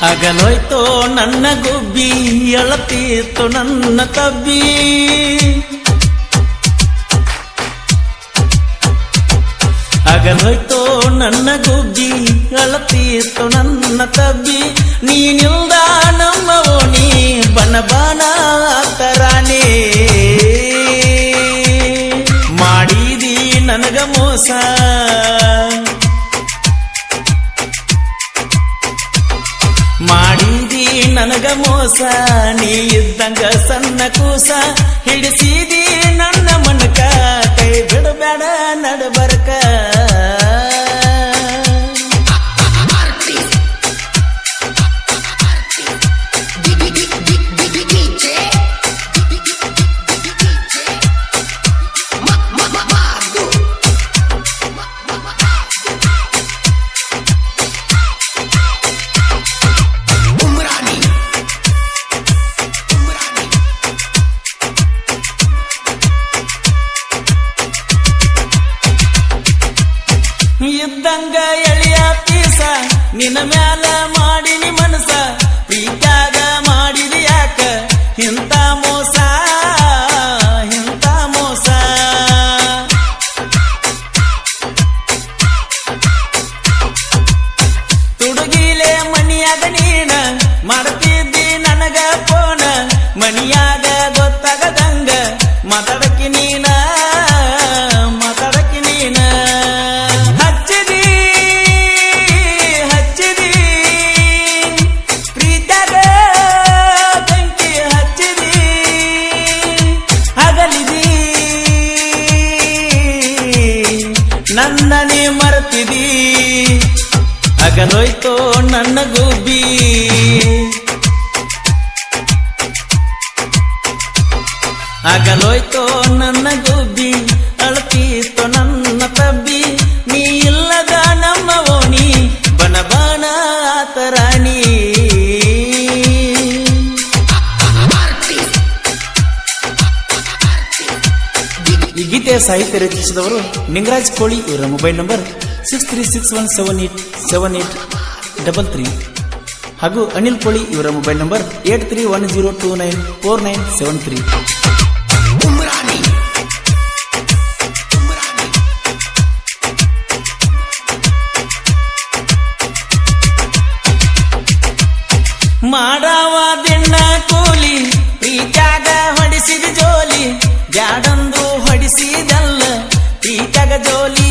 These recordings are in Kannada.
ಅಗಲೋಯ್ತೋ ನನ್ನ ಗುಬ್ಬಿ, ಎಳತೀತು ನನ್ನ ಕಬ್ಬಿ. ಅಗಲೋಯ್ತೋ ನನ್ನ ಗುಬ್ಬಿ ಅಳತೀತು ನನ್ನ ಕಬ್ಬಿ. ನೀನಿಲ್ದ ನಮ್ಮ ಓಣಿ ಬನ ಬಾನ ತರಾನೇ ಮಾಡಿದಿ ನನಗ ಮೋಸ. ಮೋಸ ನೀ ಇದ್ದಂಗ ಸಣ್ಣ ಕೂಸ ಹಿಡಿಸಿದಿ ಇದ್ದಂಗ ಎಳಿಯ ಪೀಸ, ನಿನ್ನ ಮ್ಯಾಲ ಮಾಡಿನಿ ಮನಸ ಪ್ರೀತಾಗ ಮಾಡಿದಿ ಯಾಕ? ಇಂತ ಮೋಸ ಇಂತ ಮೋಸ. ತುಡುಗಿಲೆ ಮನಿಯಾಗ ನೀನ, ಮಾಡ್ತಿದ್ದಿ ನನಗ ಫೋನ, ಮನಿಯಾಗ ಮರ್ತಿದಿ ಅಗಲೋಯ್ತೋ ನನ್ನ ಗುಬ್ಬಿ? ಅಗಲೋಯ್ತೋ ನನ್ನ ಗುಬ್ಬಿ, ಅಳತೀತೋ ನನ್ನ ತಬ್ಬಿ. ನೀ ಇಲ್ಲದ ನಮ್ಮ ಓಣಿ ಬನ ಬಾಣ ಆತರಾಣಿ ಈ ಗೀತೆಯ ಸಾಹಿತ್ಯ ರಚಿಸಿದವರು ನಿಂಗರಾಜ್ ಕೋಳಿ, ಇವರ mobile number six three six one seven eight seven eight double three ಹಾಗೂ ಅನಿಲ್ ಕೋಳಿ ಇವರ mobile number eight three one zero two nine four nine seven three. ಮಾಡವ ದಿನ ಕೂಲಿ ಪ್ರೀತ್ಯಾಗ ಹೊಡಿಸಿದ ಜೋಲಿ ಜಾಡಂದು ಹೊಡಿಸಿದಲ್ಲ ಪ್ರೀತ್ಯಾಗ ಜೋಲಿ.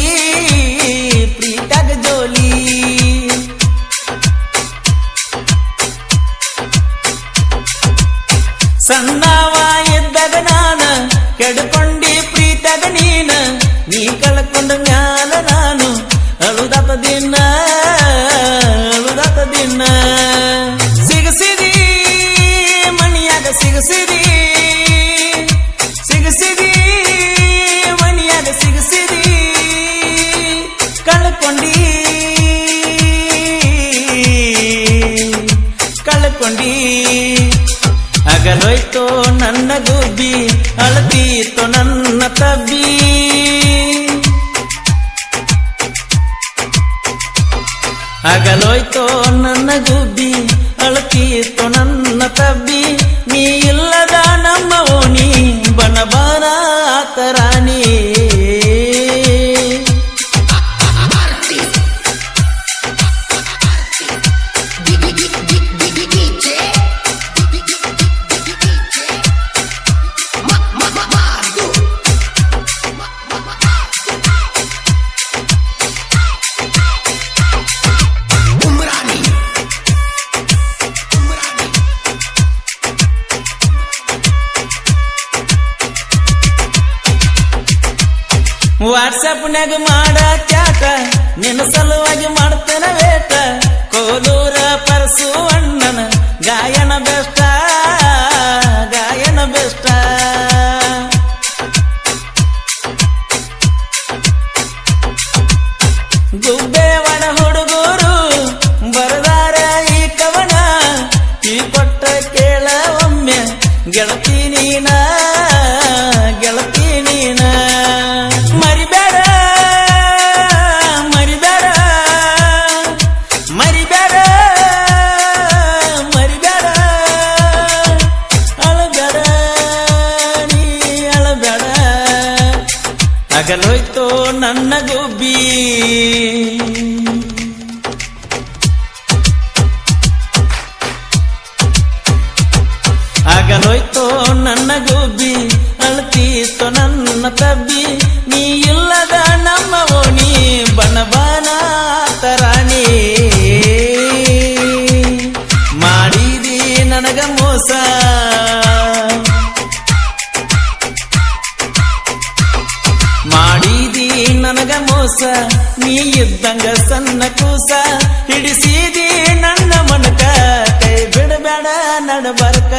ನಾನು. ದಿನ ದಿನ. ಸಿಗಸಿದಿ ಸಿಗಸಿದಿ. ಸಿಗಸಿದಿ ಸಿಗಸಿದಿ. ಅಗಲೋಯ್ತೋ ನನ್ನ ಗುಬ್ಬಿ ಅಳತೀತೋ ನನ್ನ ತಬ್ಬಿ. ಅಗಲೋಯ್ತೋ ನನ್ನ ಗುಬ್ಬಿ ಅಳತೀತೋ ನನ್ನ ತಬ್ಬಿ ನೀ ಇಲ್ಲದ ವಾಟ್ಸಪ್ನಾಗ ಮಾಡ ಚಾಟ ನಿನ್ನ ಸಲುವಾಗಿ ಮಾಡ್ತೇನೆ ವೇಟ. ಕೋಲೂರ ಪರಸು ಅಣ್ಣನ ಗಾಯನ ಬೆಷ್ಟ. ಆಗಲೋಯ್ತೋ ನನ್ನ ಗುಬ್ಬಿ. ಅಗಲೋಯ್ತು ನನ್ನ ಗುಬ್ಬಿ, ಅಳ್ತೀತೋ ನನ್ನ ತಬ್ಬಿ. ನೀ ಇಲ್ಲದ ನಮ್ಮ ಓಣಿ, ಬಣಬಾನ ಬಣ ತರಾಣಿ. ಮಾಡಿದಿ ನನಗ ಮೋಸ. ನೀ ಇದ್ದಂಗ ಸಣ್ಣ ಕೂಸ ಹಿಡಿಸಿದಿ ನನ್ನ ಮನಕ. ಕೈ ಬಿಡಬೇಡ ನಡಬರ್ಕ.